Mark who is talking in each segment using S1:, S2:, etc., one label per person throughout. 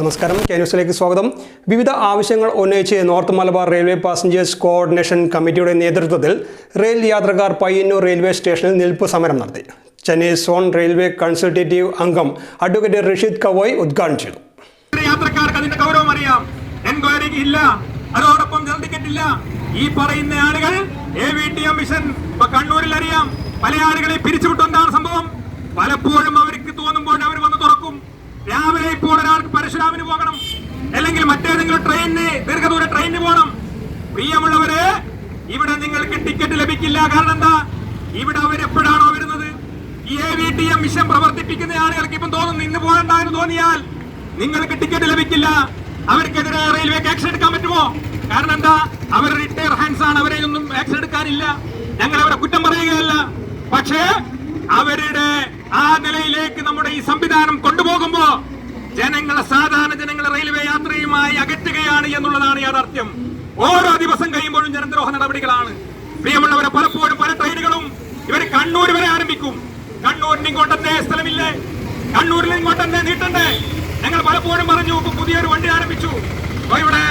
S1: നമസ്കാരം. കെ ന്യൂസിലേക്ക് സ്വാഗതം. വിവിധ ആവശ്യങ്ങൾ ഉന്നയിച്ച് north Malabar railway passengers coordination കമ്മിറ്റിയുടെ നേതൃത്വത്തിൽ റെയിൽ യാത്രക്കാർ പയ്യന്നൂർ റെയിൽവേ സ്റ്റേഷനിൽ നിൽപ്പ് സമരം നടത്തി. ചെന്നൈ സോൺ റെയിൽവേ കൺസൾട്ടേറ്റീവ് അംഗം അഡ്വക്കേറ്റ് റഷീദ് കവോയ് ഉദ്ഘാടനം ചെയ്തു.
S2: യാത്രക്കാർക്ക് അതിന്റെ ഗൗരവം അറിയാം. എൻക്വയറി ഇല്ല. ടിക്കറ്റ് ഇല്ല. ഈ പറയുന്ന ആളുകൾ A V T M mission കണ്ണൂരിൽ അറിയാം. പല ആളുകളെ പിരിച്ചുവിട്ടു ട്രെയിനിന് ദീർഘദൂര ട്രെയിനിന് പോകണം പ്രിയമുള്ളവര് ഇവിടെ നിങ്ങൾക്ക് ടിക്കറ്റ് ലഭിക്കില്ല. കാരണം എന്താ? ഇവിടെ അവർ എപ്പോഴാണോ വരുന്നത് A V T M mission പ്രവർത്തിപ്പിക്കുന്ന ആളുകൾക്ക് ഇപ്പം തോന്നുന്നു ഇന്ന് പോകണ്ട എന്ന് തോന്നിയാൽ നിങ്ങൾക്ക് ടിക്കറ്റ് ലഭിക്കില്ല. അവർക്കെതിരെ റെയിൽവേക്ക് ആക്ഷൻ എടുക്കാൻ പറ്റുമോ? കാരണം എന്താ? അവർ റിട്ടയർ ഹാൻഡ്സ് ആണ്. അവരെ ഒന്നും ആക്ഷൻ എടുക്കാനില്ല. ഞങ്ങൾ അവരെ കുറ്റം പറയുകയല്ല. പക്ഷേ അവരുടെ ആ നിലയിലേക്ക് നമ്മുടെ ഈ സംവിധാനം ജനങ്ങളെ സാധാരണ ജനങ്ങളെ റെയിൽവേ യാത്രയുമായി അകറ്റുകയാണ് എന്നുള്ളതാണ് യാഥാർത്ഥ്യം. ഓരോ ദിവസം കഴിയുമ്പോഴും ജനദ്രോഹ നടപടികളാണ്. പ്രിയമുള്ളവരെ പലപ്പോഴും പല ട്രെയിനുകളും ഇവർ കണ്ണൂർ വരെ ആരംഭിക്കും. കണ്ണൂരിന് ഇങ്ങോട്ടത്തെ സ്ഥലമില്ലേ? കണ്ണൂരിൽ ഇങ്ങോട്ടത്തെ നീട്ടണ്ടേ? ഞങ്ങൾ പലപ്പോഴും പറഞ്ഞു ഇപ്പൊ പുതിയൊരു വണ്ടി ആരംഭിച്ചു. ഇവിടെ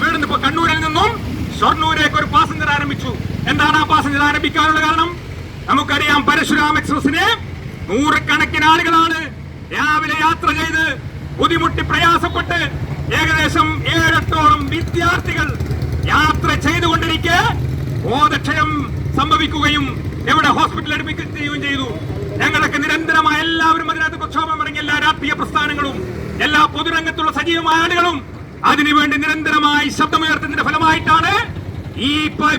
S2: വീടുന്ന് ഇപ്പൊ കണ്ണൂരിൽ നിന്നും ഷൊർണൂരേക്ക് ഒരു പാസഞ്ചർ ആരംഭിച്ചു. എന്താണ് ആ പാസഞ്ചർ ആരംഭിക്കാനുള്ള കാരണം? നമുക്കറിയാം പരശുരാം എക്സ്പ്രസിന് നൂറുകണക്കിന് ആളുകളാണ് രാവിലെ യാത്ര ചെയ്ത് ബുദ്ധിമുട്ടി പ്രയാസപ്പെട്ട് ഏകദേശം ഏഴെട്ടോളം വിദ്യാർത്ഥികൾ യാത്ര ചെയ്തുകൊണ്ടിരിക്കെ ബോധക്ഷയം സംഭവിക്കുകയും എവിടെ ഹോസ്പിറ്റലിൽ അടുപ്പിക്കുകയും ചെയ്തു. ഞങ്ങളൊക്കെ നിരന്തരമായ എല്ലാവരും അതിനകത്ത് പ്രക്ഷോഭം ഇറങ്ങിയ എല്ലാ രാഷ്ട്രീയ പ്രസ്ഥാനങ്ങളും എല്ലാ പൊതുരംഗത്തുള്ള സജീവമായ ആളുകളും അതിനുവേണ്ടി നിരന്തരമായി ശബ്ദമുയർത്തുന്നതിന്റെ ഫലമായിട്ടാണ് ഈ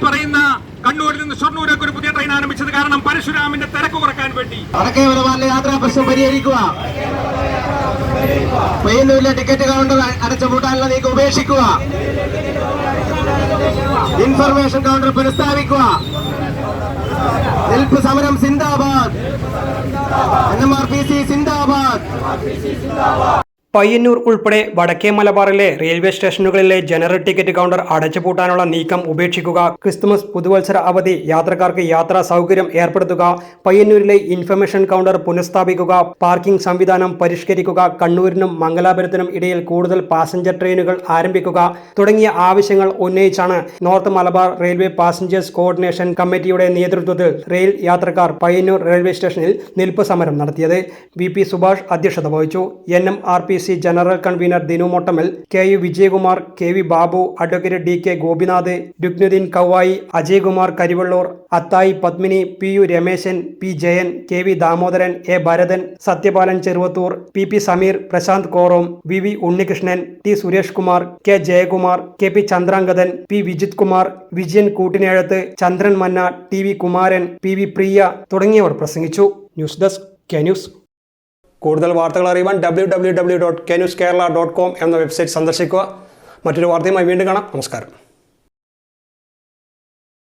S2: പറയുന്ന കണ്ണൂരിൽ നിന്ന് ഷൊർണൂരേക്ക് ഒരു പുതിയ ട്രെയിൻ ആരംഭിച്ചത് കാരണം പരശുരാമിന്റെ തിരക്ക് കുറയ്ക്കാൻ വേണ്ടി.
S3: യാത്രാ പ്രശ്നം പരിഹരിക്കുക. പയ്യന്നൂരിലെ ടിക്കറ്റ് കൗണ്ടർ അടച്ചുപൂട്ടാനുള്ള നീക്കം ഉപേക്ഷിക്കുക. ഇൻഫർമേഷൻ കൗണ്ടർ പുനഃസ്ഥാപിക്കുക. നിൽപ്പ് സമരം സിന്ദാബാദ്. N M R P C സിന്ദാബാദ്.
S1: പയ്യന്നൂർ ഉൾപ്പെടെ വടക്കേ മലബാറിലെ റെയിൽവേ സ്റ്റേഷനുകളിലെ ജനറൽ ടിക്കറ്റ് കൗണ്ടർ അടച്ചുപൂട്ടാനുള്ള നീക്കം ഉപേക്ഷിക്കുക. ക്രിസ്തുമസ് പുതുവത്സര അവധി യാത്രക്കാർക്ക് യാത്രാ സൗകര്യം ഏർപ്പെടുത്തുക. പയ്യന്നൂരിലെ ഇൻഫർമേഷൻ കൗണ്ടർ പുനഃസ്ഥാപിക്കുക. പാർക്കിംഗ് സംവിധാനം പരിഷ്കരിക്കുക. കണ്ണൂരിനും മംഗലാപുരത്തിനും ഇടയിൽ കൂടുതൽ പാസഞ്ചർ ട്രെയിനുകൾ ആരംഭിക്കുക. തുടങ്ങിയ ആവശ്യങ്ങൾ ഉന്നയിച്ചാണ് north Malabar railway passengers coordination കമ്മിറ്റിയുടെ നേതൃത്വത്തിൽ റെയിൽ യാത്രക്കാർ പയ്യന്നൂർ റെയിൽവേ സ്റ്റേഷനിൽ നിൽപ്പ് സമരം നടത്തിയത്. വി സുഭാഷ് അധ്യക്ഷത വഹിച്ചു. N M R P C general convener Dinu Mottamal K U Vijayakumar K V Babu advocate D K Gopinath Rukhnuddin Kavayi Ajaykumar Karivellur Athayi Padmini P U Rameshan P Jayan K V Damodaran A Bharathan Sathyapalan Cheruvathur P P Sameer Prashanth Korom V V Unnikrishnan T Suresh Kumar K Jayakumar K P Chandrangathan P Vijith Kumar Vijayan Koottinezhath Chandran Manna T V Kumaran P V Priya തുടങ്ങിയവർ പ്രസംഗിച്ചു. News desk K news. കൂടുതൽ വാർത്തകൾ അറിയുവാൻ W W W dot K news Kerala dot com എന്ന website സന്ദർശിക്കുക. മറ്റൊരു വാർത്തയുമായി വീണ്ടും കാണാം. നമസ്കാരം.